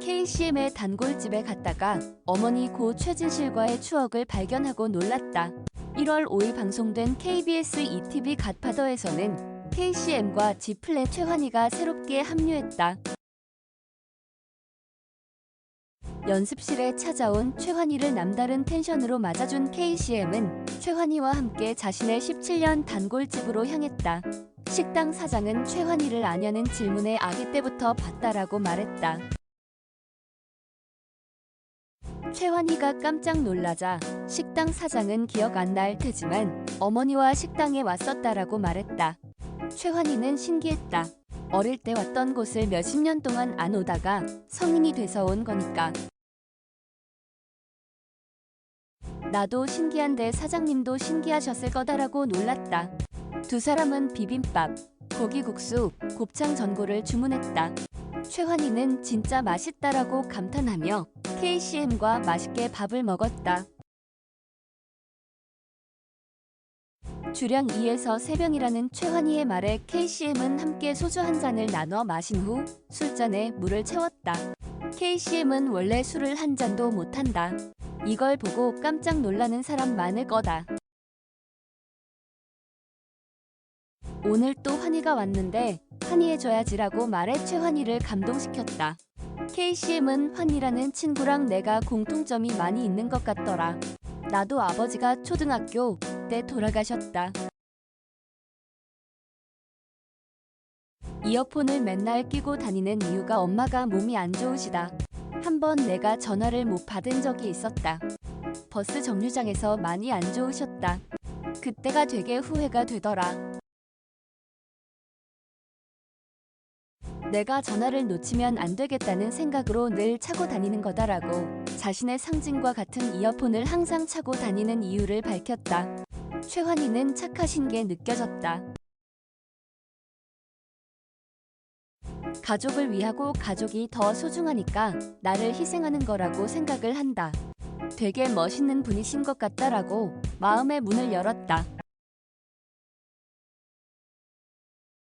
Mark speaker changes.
Speaker 1: KCM의 단골집에 갔다가 어머니 고 최진실과의 추억을 발견하고 놀랐다. 1월 5일 방송된 KBS ETV 갓파더에서는 KCM과 지플의 최환희가 새롭게 합류했다. 연습실에 찾아온 최환희를 남다른 텐션으로 맞아준 KCM은 최환희와 함께 자신의 17년 단골집으로 향했다. 식당 사장은 최환희를 아냐는 질문에 아기 때부터 봤다라고 말했다. 최환희가 깜짝 놀라자 식당 사장은 기억 안 날 테지만 어머니와 식당에 왔었다라고 말했다. 최환희는 신기했다. 어릴 때 왔던 곳을 몇십 년 동안 안 오다가 성인이 돼서 온 거니까. 나도 신기한데 사장님도 신기하셨을 거다라고 놀랐다. 두 사람은 비빔밥, 고기국수, 곱창 전골을 주문했다. 최환희는 진짜 맛있다라고 감탄하며 KCM과 맛있게 밥을 먹었다. 주량 2에서 3병이라는 최환희의 말에 KCM은 함께 소주 한 잔을 나눠 마신 후 술잔에 물을 채웠다. KCM은 원래 술을 한 잔도 못한다. 이걸 보고 깜짝 놀라는 사람 많을 거다. 오늘 또 환희가 왔는데 환희해줘야지라고 말해 최환희를 감동시켰다. KCM은 환희라는 친구랑 내가 공통점이 많이 있는 것 같더라. 나도 아버지가 초등학교 때 돌아가셨다. 이어폰을 맨날 끼고 다니는 이유가 엄마가 몸이 안 좋으시다. 한 번 내가 전화를 못 받은 적이 있었다. 버스 정류장에서 많이 안 좋으셨다. 그때가 되게 후회가 되더라. 내가 전화를 놓치면 안 되겠다는 생각으로 늘 차고 다니는 거다라고 자신의 상징과 같은 이어폰을 항상 차고 다니는 이유를 밝혔다. 최환희는 착하신 게 느껴졌다. 가족을 위하고 가족이 더 소중하니까 나를 희생하는 거라고 생각을 한다. 되게 멋있는 분이신 것 같다라고 마음의 문을 열었다.